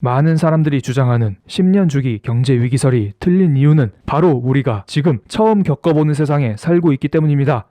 많은 사람들이 주장하는 10년 주기 경제 위기설이 틀린 이유는 바로 우리가 지금 처음 겪어보는 세상에 살고 있기 때문입니다.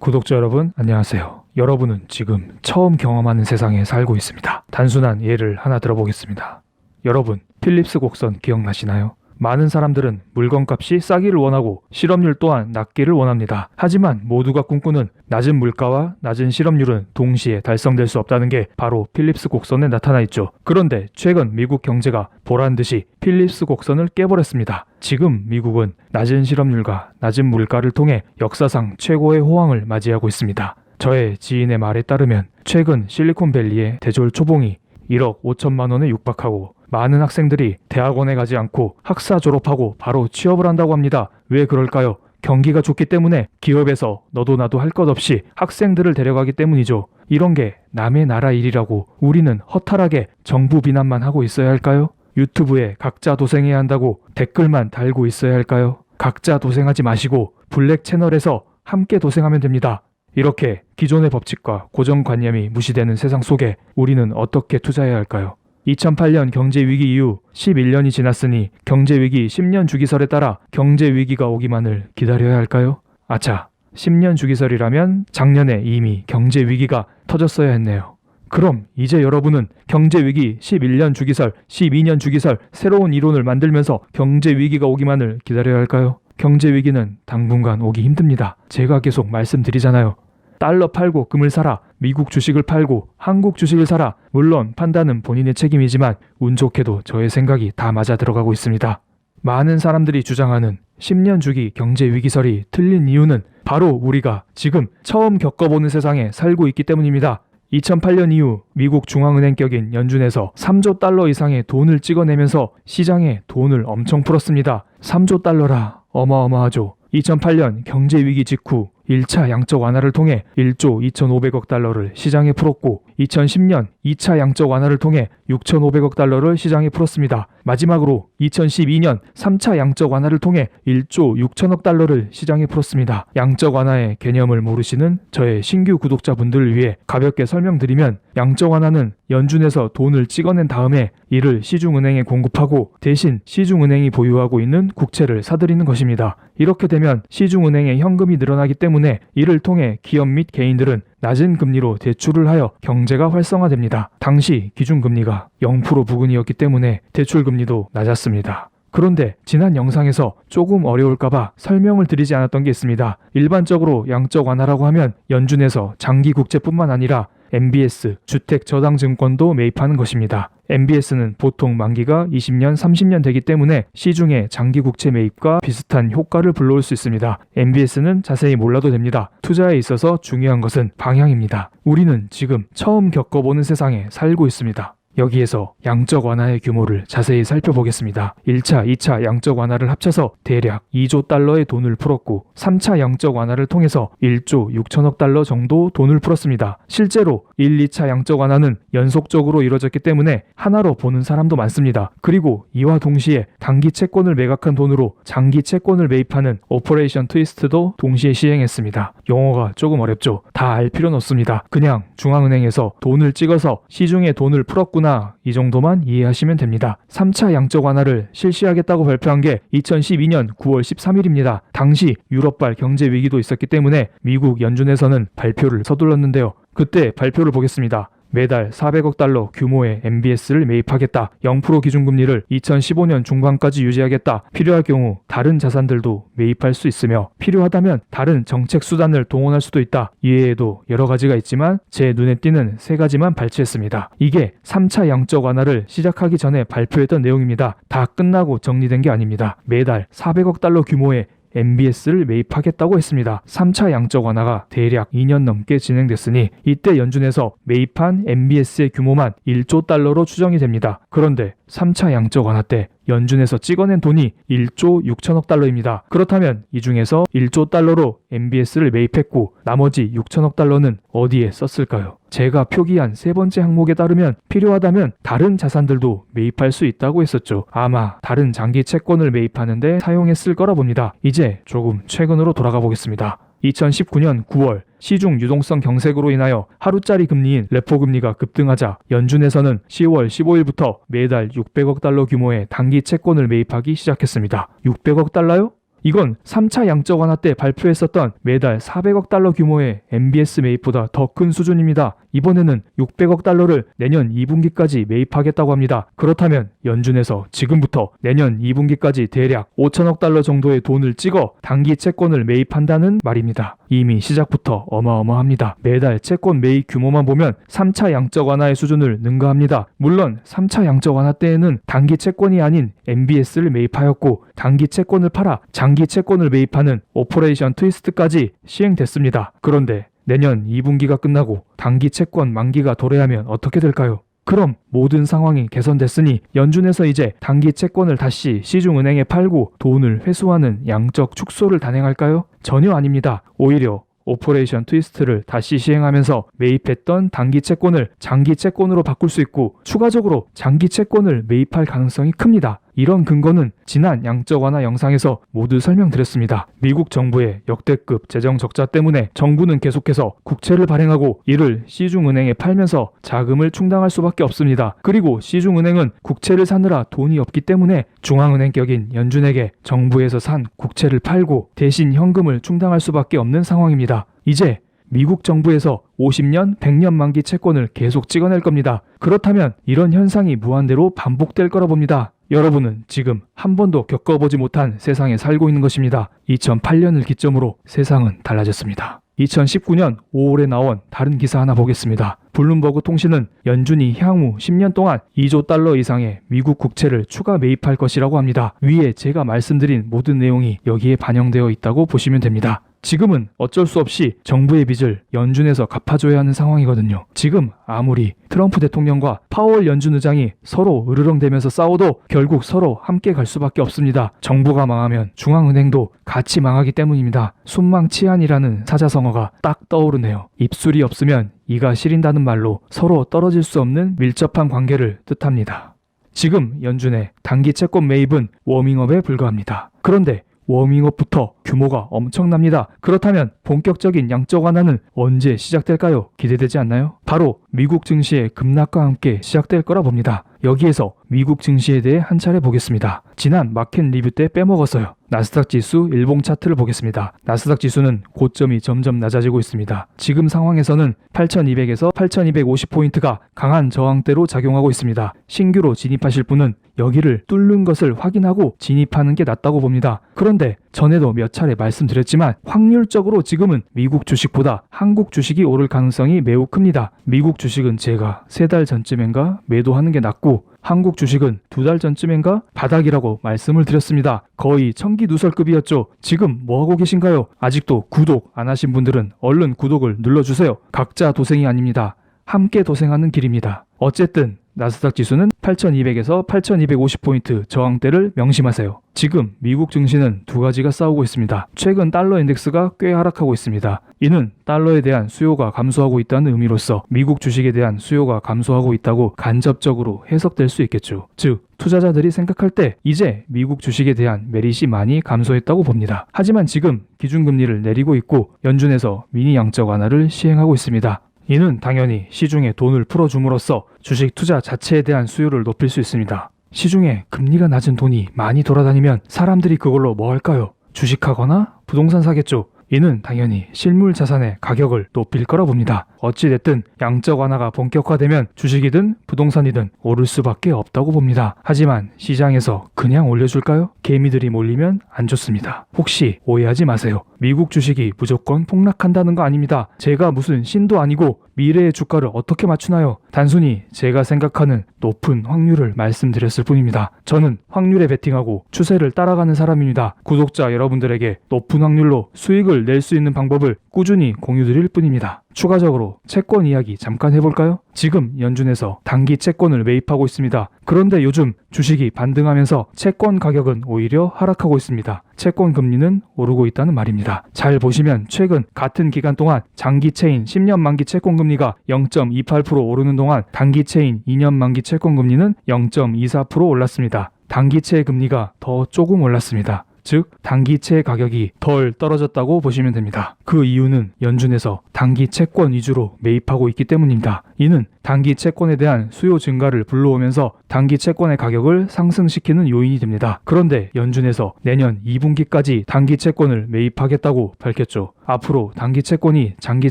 구독자 여러분, 안녕하세요. 여러분은 지금 처음 경험하는 세상에 살고 있습니다. 단순한 예를 하나 들어보겠습니다. 여러분, 필립스 곡선 기억나시나요? 많은 사람들은 물건값이 싸기를 원하고 실업률 또한 낮기를 원합니다. 하지만 모두가 꿈꾸는 낮은 물가와 낮은 실업률은 동시에 달성될 수 없다는 게 바로 필립스 곡선에 나타나 있죠. 그런데 최근 미국 경제가 보란 듯이 필립스 곡선을 깨버렸습니다. 지금 미국은 낮은 실업률과 낮은 물가를 통해 역사상 최고의 호황을 맞이하고 있습니다. 저의 지인의 말에 따르면 최근 실리콘밸리의 대졸 초봉이 1억 5천만 원에 육박하고 많은 학생들이 대학원에 가지 않고 학사 졸업하고 바로 취업을 한다고 합니다. 왜 그럴까요? 경기가 좋기 때문에 기업에서 너도 나도 할 것 없이 학생들을 데려가기 때문이죠. 이런 게 남의 나라 일이라고 우리는 허탈하게 정부 비난만 하고 있어야 할까요? 유튜브에 각자 도생해야 한다고 댓글만 달고 있어야 할까요? 각자 도생하지 마시고 블랙 채널에서 함께 도생하면 됩니다. 이렇게 기존의 법칙과 고정관념이 무시되는 세상 속에 우리는 어떻게 투자해야 할까요? 2008년 경제 위기 이후 11년이 지났으니 경제 위기 10년 주기설에 따라 경제 위기가 오기만을 기다려야 할까요? 아차, 10년 주기설이라면 작년에 이미 경제 위기가 터졌어야 했네요. 그럼 이제 여러분은 경제 위기 11년 주기설, 12년 주기설 새로운 이론을 만들면서 경제 위기가 오기만을 기다려야 할까요? 경제 위기는 당분간 오기 힘듭니다. 제가 계속 말씀드리잖아요. 달러 팔고 금을 사라. 미국 주식을 팔고 한국 주식을 사라. 물론 판단은 본인의 책임이지만 운 좋게도 저의 생각이 다 맞아 들어가고 있습니다. 많은 사람들이 주장하는 10년 주기 경제 위기설이 틀린 이유는 바로 우리가 지금 처음 겪어보는 세상에 살고 있기 때문입니다. 2008년 이후 미국 중앙은행격인 연준에서 3조 달러 이상의 돈을 찍어내면서 시장에 돈을 엄청 풀었습니다. 3조 달러라 어마어마하죠. 2008년 경제 위기 직후 1차 양적 완화를 통해 1조 2,500억 달러를 시장에 풀었고 2010년 2차 양적 완화를 통해 6,500억 달러를 시장에 풀었습니다. 마지막으로 2012년 3차 양적 완화를 통해 1조 6천억 달러를 시장에 풀었습니다. 양적 완화의 개념을 모르시는 저의 신규 구독자분들을 위해 가볍게 설명드리면 양적 완화는 연준에서 돈을 찍어낸 다음에 이를 시중은행에 공급하고 대신 시중은행이 보유하고 있는 국채를 사들이는 것입니다. 이렇게 되면 시중은행의 현금이 늘어나기 때문에 이를 통해 기업 및 개인들은 낮은 금리로 대출을 하여 경제가 활성화됩니다. 당시 기준금리가 0% 부근이었기 때문에 대출금리도 낮았습니다. 그런데 지난 영상에서 조금 어려울까봐 설명을 드리지 않았던 게 있습니다. 일반적으로 양적 완화라고 하면 연준에서 장기 국채뿐만 아니라 MBS, 주택 저당 증권도 매입하는 것입니다. MBS는 보통 만기가 20년, 30년 되기 때문에 시중에 장기 국채 매입과 비슷한 효과를 불러올 수 있습니다. MBS는 자세히 몰라도 됩니다. 투자에 있어서 중요한 것은 방향입니다. 우리는 지금 처음 겪어보는 세상에 살고 있습니다. 여기에서 양적 완화의 규모를 자세히 살펴보겠습니다. 1차, 2차 양적 완화를 합쳐서 대략 2조 달러의 돈을 풀었고 3차 양적 완화를 통해서 1조 6천억 달러 정도 돈을 풀었습니다. 실제로 1, 2차 양적 완화는 연속적으로 이루어졌기 때문에 하나로 보는 사람도 많습니다. 그리고 이와 동시에 단기 채권을 매각한 돈으로 장기 채권을 매입하는 오퍼레이션 트위스트도 동시에 시행했습니다. 용어가 조금 어렵죠. 다 알 필요는 없습니다. 그냥 중앙은행에서 돈을 찍어서 시중에 돈을 풀었구나 이 정도만 이해하시면 됩니다. 3차 양적 완화를 실시하겠다고 발표한 게 2012년 9월 13일입니다. 당시 유럽발 경제 위기도 있었기 때문에 미국 연준에서는 발표를 서둘렀는데요. 그때 발표를 보겠습니다. 매달 400억 달러 규모의 MBS를 매입하겠다. 0% 기준금리를 2015년 중반까지 유지하겠다. 필요할 경우 다른 자산들도 매입할 수 있으며 필요하다면 다른 정책 수단을 동원할 수도 있다. 이외에도 여러 가지가 있지만 제 눈에 띄는 세 가지만 발췌했습니다. 이게 3차 양적 완화를 시작하기 전에 발표했던 내용입니다. 다 끝나고 정리된 게 아닙니다. 매달 400억 달러 규모의 MBS를 매입하겠다고 했습니다. 3차 양적 완화가 대략 2년 넘게 진행됐으니 이때 연준에서 매입한 MBS의 규모만 1조 달러로 추정이 됩니다. 그런데 3차 양적 완화 때 연준에서 찍어낸 돈이 1조 6천억 달러입니다. 그렇다면 이 중에서 1조 달러로 MBS를 매입했고 나머지 6천억 달러는 어디에 썼을까요? 제가 표기한 세 번째 항목에 따르면 필요하다면 다른 자산들도 매입할 수 있다고 했었죠. 아마 다른 장기 채권을 매입하는데 사용했을 거라 봅니다. 이제 조금 최근으로 돌아가 보겠습니다. 2019년 9월 시중 유동성 경색으로 인하여 하루짜리 금리인 레포 금리가 급등하자 연준에서는 10월 15일부터 매달 600억 달러 규모의 단기 채권을 매입하기 시작했습니다. 600억 달러요? 이건 3차 양적 완화 때 발표했었던 매달 400억 달러 규모의 MBS 매입보다 더 큰 수준입니다. 이번에는 600억 달러를 내년 2분기까지 매입하겠다고 합니다. 그렇다면 연준에서 지금부터 내년 2분기까지 대략 5천억 달러 정도의 돈을 찍어 단기 채권을 매입한다는 말입니다. 이미 시작부터 어마어마합니다. 매달 채권 매입 규모만 보면 3차 양적 완화의 수준을 능가합니다. 물론 3차 양적 완화 때에는 단기 채권이 아닌 MBS를 매입하였고 단기 채권을 팔아 장기 채권을 매입하는 오퍼레이션 트위스트까지 시행됐습니다. 그런데 내년 2분기가 끝나고 단기 채권 만기가 도래하면 어떻게 될까요? 그럼 모든 상황이 개선됐으니 연준에서 이제 단기 채권을 다시 시중은행에 팔고 돈을 회수하는 양적 축소를 단행할까요? 전혀 아닙니다. 오히려 오퍼레이션 트위스트를 다시 시행하면서 매입했던 단기 채권을 장기 채권으로 바꿀 수 있고 추가적으로 장기 채권을 매입할 가능성이 큽니다. 이런 근거는 지난 양적 완화 영상에서 모두 설명드렸습니다. 미국 정부의 역대급 재정 적자 때문에 정부는 계속해서 국채를 발행하고 이를 시중은행에 팔면서 자금을 충당할 수밖에 없습니다. 그리고 시중은행은 국채를 사느라 돈이 없기 때문에 중앙은행 격인 연준에게 정부에서 산 국채를 팔고 대신 현금을 충당할 수밖에 없는 상황입니다. 이제 미국 정부에서 50년, 100년 만기 채권을 계속 찍어낼 겁니다. 그렇다면 이런 현상이 무한대로 반복될 거라 봅니다. 여러분은 지금 한 번도 겪어보지 못한 세상에 살고 있는 것입니다. 2008년을 기점으로 세상은 달라졌습니다. 2019년 5월에 나온 다른 기사 하나 보겠습니다. 블룸버그 통신은 연준이 향후 10년 동안 2조 달러 이상의 미국 국채를 추가 매입할 것이라고 합니다. 위에 제가 말씀드린 모든 내용이 여기에 반영되어 있다고 보시면 됩니다. 지금은 어쩔 수 없이 정부의 빚을 연준에서 갚아줘야 하는 상황이거든요. 지금 아무리 트럼프 대통령과 파월 연준 의장이 서로 으르렁대면서 싸워도 결국 서로 함께 갈 수밖에 없습니다. 정부가 망하면 중앙은행도 같이 망하기 때문입니다. 순망치안이라는 사자성어가 딱 떠오르네요. 입술이 없으면 이가 시린다는 말로 서로 떨어질 수 없는 밀접한 관계를 뜻합니다. 지금 연준의 단기 채권 매입은 워밍업에 불과합니다. 그런데 워밍업부터 규모가 엄청납니다. 그렇다면 본격적인 양적 완화는 언제 시작될까요? 기대되지 않나요? 바로 미국 증시의 급락과 함께 시작될 거라 봅니다. 여기에서 미국 증시에 대해 한 차례 보겠습니다. 지난 마켓 리뷰 때 빼먹었어요. 나스닥 지수 일봉 차트를 보겠습니다. 나스닥 지수는 고점이 점점 낮아지고 있습니다. 지금 상황에서는 8200에서 8250포인트가 강한 저항대로 작용하고 있습니다. 신규로 진입하실 분은 여기를 뚫는 것을 확인하고 진입하는 게 낫다고 봅니다. 그런데 전에도 몇 차례 말씀드렸지만 확률적으로 지금은 미국 주식보다 한국 주식이 오를 가능성이 매우 큽니다. 미국 주식은 제가 세 달 전쯤엔가 매도하는 게 낫고 한국 주식은 두 달 전쯤엔가 바닥이라고 말씀을 드렸습니다. 거의 청기 누설급이었죠. 지금 뭐하고 계신가요? 아직도 구독 안 하신 분들은 얼른 구독을 눌러주세요. 각자 도생이 아닙니다. 함께 도생하는 길입니다. 어쨌든 나스닥 지수는 8200에서 8250포인트 저항대를 명심하세요. 지금 미국 증시는 두 가지가 싸우고 있습니다. 최근 달러 인덱스가 꽤 하락하고 있습니다. 이는 달러에 대한 수요가 감소하고 있다는 의미로서 미국 주식에 대한 수요가 감소하고 있다고 간접적으로 해석될 수 있겠죠. 즉, 투자자들이 생각할 때 이제 미국 주식에 대한 메릿이 많이 감소했다고 봅니다. 하지만 지금 기준금리를 내리고 있고 연준에서 미니 양적 완화를 시행하고 있습니다. 이는 당연히 시중에 돈을 풀어줌으로써 주식 투자 자체에 대한 수요를 높일 수 있습니다. 시중에 금리가 낮은 돈이 많이 돌아다니면 사람들이 그걸로 뭐 할까요? 주식하거나 부동산 사겠죠. 이는 당연히 실물 자산의 가격을 높일 거라 봅니다. 어찌됐든 양적 완화가 본격화되면 주식이든 부동산이든 오를 수밖에 없다고 봅니다. 하지만 시장에서 그냥 올려줄까요? 개미들이 몰리면 안 좋습니다. 혹시 오해하지 마세요. 미국 주식이 무조건 폭락한다는 거 아닙니다. 제가 무슨 신도 아니고 미래의 주가를 어떻게 맞추나요? 단순히 제가 생각하는 높은 확률을 말씀드렸을 뿐입니다. 저는 확률에 베팅하고 추세를 따라가는 사람입니다. 구독자 여러분들에게 높은 확률로 수익을 낼 수 있는 방법을 꾸준히 공유드릴 뿐입니다. 추가적으로 채권 이야기 잠깐 해볼까요? 지금 연준에서 단기 채권을 매입하고 있습니다. 그런데 요즘 주식이 반등하면서 채권 가격은 오히려 하락하고 있습니다. 채권 금리는 오르고 있다는 말입니다. 잘 보시면 최근 같은 기간 동안 장기채인 10년 만기 채권 금리가 0.28% 오르는 동안 단기채인 2년 만기 채권 금리는 0.24% 올랐습니다. 단기채 금리가 더 조금 올랐습니다. 즉 단기채 가격이 덜 떨어졌다고 보시면 됩니다. 그 이유는 연준에서 단기 채권 위주로 매입하고 있기 때문입니다. 이는 단기 채권에 대한 수요 증가를 불러오면서 단기 채권의 가격을 상승시키는 요인이 됩니다. 그런데 연준에서 내년 2분기까지 단기 채권을 매입하겠다고 밝혔죠. 앞으로 단기 채권이 장기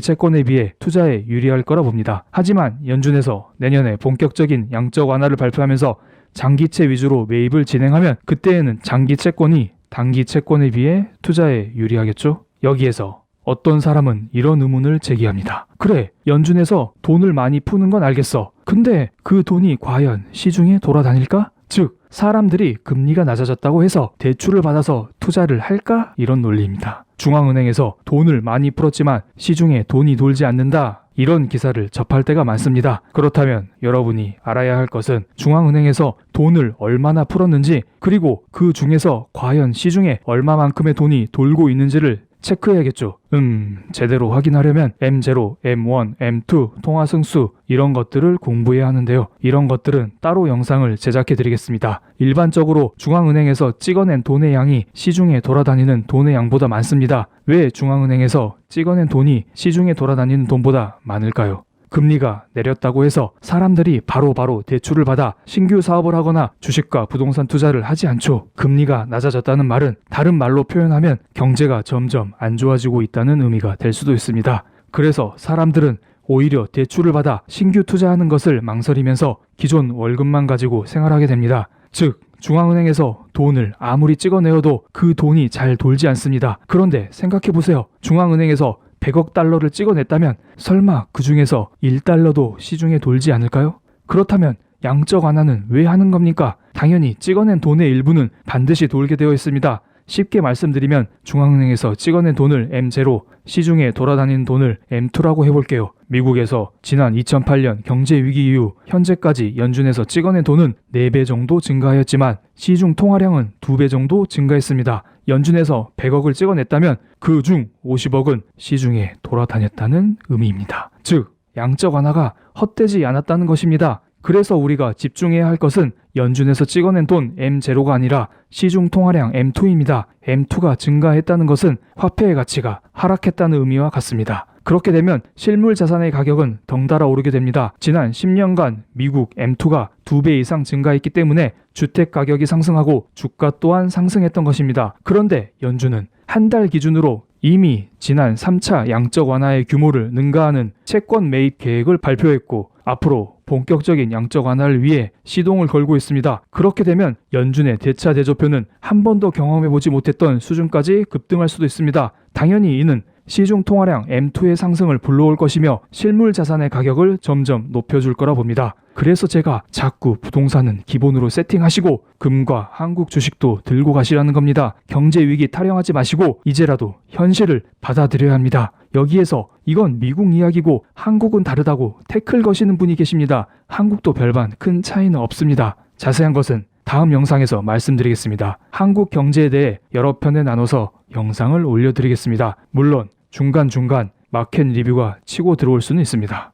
채권에 비해 투자에 유리할 거라 봅니다. 하지만 연준에서 내년에 본격적인 양적 완화를 발표하면서 장기채 위주로 매입을 진행하면 그때에는 장기 채권이 단기 채권에 비해 투자에 유리하겠죠? 여기에서 어떤 사람은 이런 의문을 제기합니다. 그래, 연준에서 돈을 많이 푸는 건 알겠어. 근데 그 돈이 과연 시중에 돌아다닐까? 즉, 사람들이 금리가 낮아졌다고 해서 대출을 받아서 투자를 할까? 이런 논리입니다. 중앙은행에서 돈을 많이 풀었지만 시중에 돈이 돌지 않는다. 이런 기사를 접할 때가 많습니다. 그렇다면 여러분이 알아야 할 것은 중앙은행에서 돈을 얼마나 풀었는지 그리고 그 중에서 과연 시중에 얼마만큼의 돈이 돌고 있는지를 체크해야겠죠. 음, 제대로 확인하려면 M0, M1, M2, 통화 승수 이런 것들을 공부해야 하는데요. 이런 것들은 따로 영상을 제작해 드리겠습니다. 일반적으로 중앙은행에서 찍어낸 돈의 양이 시중에 돌아다니는 돈의 양보다 많습니다. 왜 중앙은행에서 찍어낸 돈이 시중에 돌아다니는 돈보다 많을까요? 금리가 내렸다고 해서 사람들이 바로바로 바로 대출을 받아 신규 사업을 하거나 주식과 부동산 투자를 하지 않죠. 금리가 낮아졌다는 말은 다른 말로 표현하면 경제가 점점 안 좋아지고 있다는 의미가 될 수도 있습니다. 그래서 사람들은 오히려 대출을 받아 신규 투자하는 것을 망설이면서 기존 월급만 가지고 생활하게 됩니다. 즉, 중앙은행에서 돈을 아무리 찍어내어도 그 돈이 잘 돌지 않습니다. 그런데 생각해 보세요. 중앙은행에서 100억 달러를 찍어냈다면 설마 그 중에서 1달러도 시중에 돌지 않을까요? 그렇다면 양적 완화는 왜 하는 겁니까? 당연히 찍어낸 돈의 일부는 반드시 돌게 되어 있습니다. 쉽게 말씀드리면 중앙은행에서 찍어낸 돈을 M0, 시중에 돌아다니는 돈을 M2라고 해볼게요. 미국에서 지난 2008년 경제 위기 이후 현재까지 연준에서 찍어낸 돈은 4배 정도 증가하였지만 시중 통화량은 2배 정도 증가했습니다. 연준에서 100억을 찍어냈다면 그 중 50억은 시중에 돌아다녔다는 의미입니다. 즉, 양적 완화가 헛되지 않았다는 것입니다. 그래서 우리가 집중해야 할 것은 연준에서 찍어낸 돈 M0가 아니라 시중 통화량 M2입니다. M2가 증가했다는 것은 화폐의 가치가 하락했다는 의미와 같습니다. 그렇게 되면 실물 자산의 가격은 덩달아 오르게 됩니다. 지난 10년간 미국 M2가 2배 이상 증가했기 때문에 주택 가격이 상승하고 주가 또한 상승했던 것입니다. 그런데 연준은 한 달 기준으로 이미 지난 3차 양적 완화의 규모를 능가하는 채권 매입 계획을 발표했고 앞으로 본격적인 양적 완화를 위해 시동을 걸고 있습니다. 그렇게 되면 연준의 대차 대조표는 한 번도 경험해보지 못했던 수준까지 급등할 수도 있습니다. 당연히 이는 시중 통화량 M2의 상승을 불러올 것이며 실물 자산의 가격을 점점 높여줄 거라 봅니다. 그래서 제가 자꾸 부동산은 기본으로 세팅하시고 금과 한국 주식도 들고 가시라는 겁니다. 경제 위기 타령하지 마시고 이제라도 현실을 받아들여야 합니다. 여기에서 이건 미국 이야기고 한국은 다르다고 태클 거시는 분이 계십니다. 한국도 별반 큰 차이는 없습니다. 자세한 것은 다음 영상에서 말씀드리겠습니다. 한국 경제에 대해 여러 편에 나눠서 영상을 올려드리겠습니다. 물론 중간중간 마켓 리뷰가 치고 들어올 수는 있습니다.